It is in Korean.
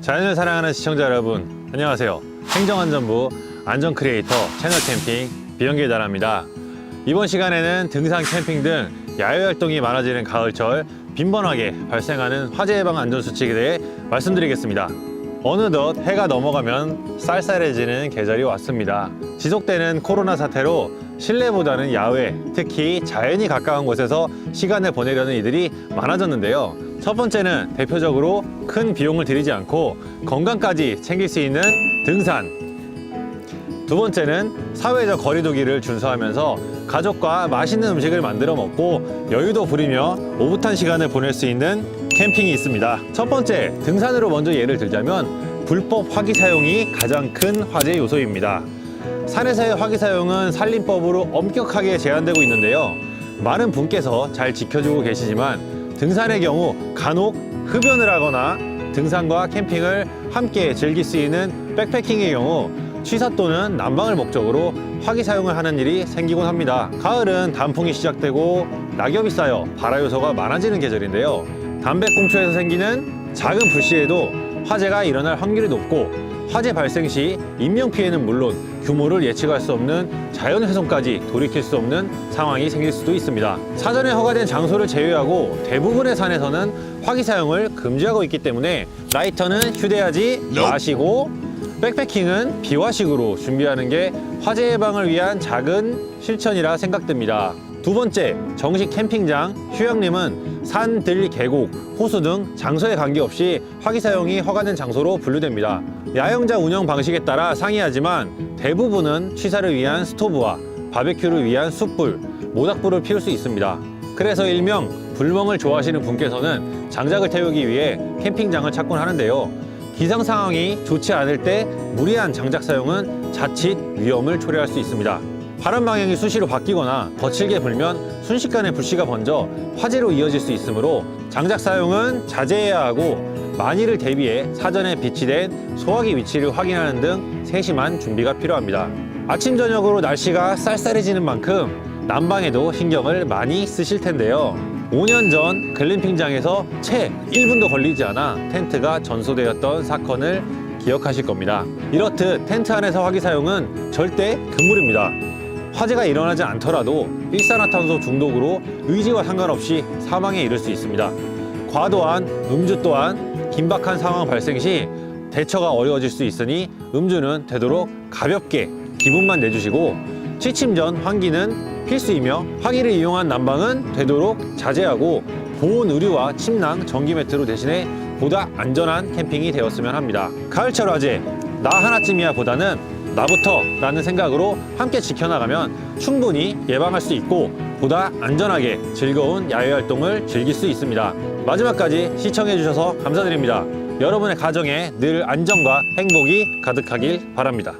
자연을 사랑하는 시청자 여러분, 안녕하세요. 행정안전부 안전크리에이터 채널 캠핑 비영길 나라입니다. 이번 시간에는 등산, 캠핑 등 야외 활동이 많아지는 가을철 빈번하게 발생하는 화재 예방 안전 수칙에 대해 말씀드리겠습니다. 어느덧 해가 넘어가면 쌀쌀해지는 계절이 왔습니다. 지속되는 코로나 사태로 실내보다는 야외, 특히 자연이 가까운 곳에서 시간을 보내려는 이들이 많아졌는데요. 첫 번째는 대표적으로 큰 비용을 들이지 않고 건강까지 챙길 수 있는 등산. 두 번째는 사회적 거리두기를 준수하면서 가족과 맛있는 음식을 만들어 먹고 여유도 부리며 오붓한 시간을 보낼 수 있는 캠핑이 있습니다. 첫 번째, 등산으로 먼저 예를 들자면 불법 화기 사용이 가장 큰 화재 요소입니다. 산에서의 화기 사용은 산림법으로 엄격하게 제한되고 있는데요. 많은 분께서 잘 지켜주고 계시지만 등산의 경우 간혹 흡연을 하거나 등산과 캠핑을 함께 즐길 수 있는 백패킹의 경우 취사 또는 난방을 목적으로 화기 사용을 하는 일이 생기곤 합니다. 가을은 단풍이 시작되고 낙엽이 쌓여 발화 요소가 많아지는 계절인데요. 담배꽁초에서 생기는 작은 불씨에도 화재가 일어날 확률이 높고 화재 발생 시 인명 피해는 물론 규모를 예측할 수 없는 자연 훼손까지 돌이킬 수 없는 상황이 생길 수도 있습니다. 사전에 허가된 장소를 제외하고 대부분의 산에서는 화기 사용을 금지하고 있기 때문에 라이터는 휴대하지 마시고 백패킹은 비화식으로 준비하는 게 화재 예방을 위한 작은 실천이라 생각됩니다. 두 번째, 정식 캠핑장, 휴양림은 산, 들, 계곡, 호수 등 장소에 관계없이 화기 사용이 허가된 장소로 분류됩니다. 야영장 운영 방식에 따라 상이하지만 대부분은 취사를 위한 스토브와 바베큐를 위한 숯불, 모닥불을 피울 수 있습니다. 그래서 일명 불멍을 좋아하시는 분께서는 장작을 태우기 위해 캠핑장을 찾곤 하는데요. 기상 상황이 좋지 않을 때 무리한 장작 사용은 자칫 위험을 초래할 수 있습니다. 바람 방향이 수시로 바뀌거나 거칠게 불면 순식간에 불씨가 번져 화재로 이어질 수 있으므로 장작 사용은 자제해야 하고 만일을 대비해 사전에 비치된 소화기 위치를 확인하는 등 세심한 준비가 필요합니다. 아침 저녁으로 날씨가 쌀쌀해지는 만큼 난방에도 신경을 많이 쓰실 텐데요. 5년 전 글램핑장에서 채 1분도 걸리지 않아 텐트가 전소되었던 사건을 기억하실 겁니다. 이렇듯 텐트 안에서 화기 사용은 절대 금물입니다. 화재가 일어나지 않더라도 일산화탄소 중독으로 의지와 상관없이 사망에 이를 수 있습니다. 과도한 음주 또한 긴박한 상황 발생 시 대처가 어려워질 수 있으니 음주는 되도록 가볍게 기분만 내주시고 취침 전 환기는 필수이며 화기를 이용한 난방은 되도록 자제하고 보온 의류와 침낭, 전기 매트로 대신해 보다 안전한 캠핑이 되었으면 합니다. 가을철 화재 나 하나쯤이야 보다는 나부터 라는 생각으로 함께 지켜나가면 충분히 예방할 수 있고 보다 안전하게 즐거운 야외 활동을 즐길 수 있습니다. 마지막까지 시청해 주셔서 감사드립니다. 여러분의 가정에 늘 안전과 행복이 가득하길 바랍니다.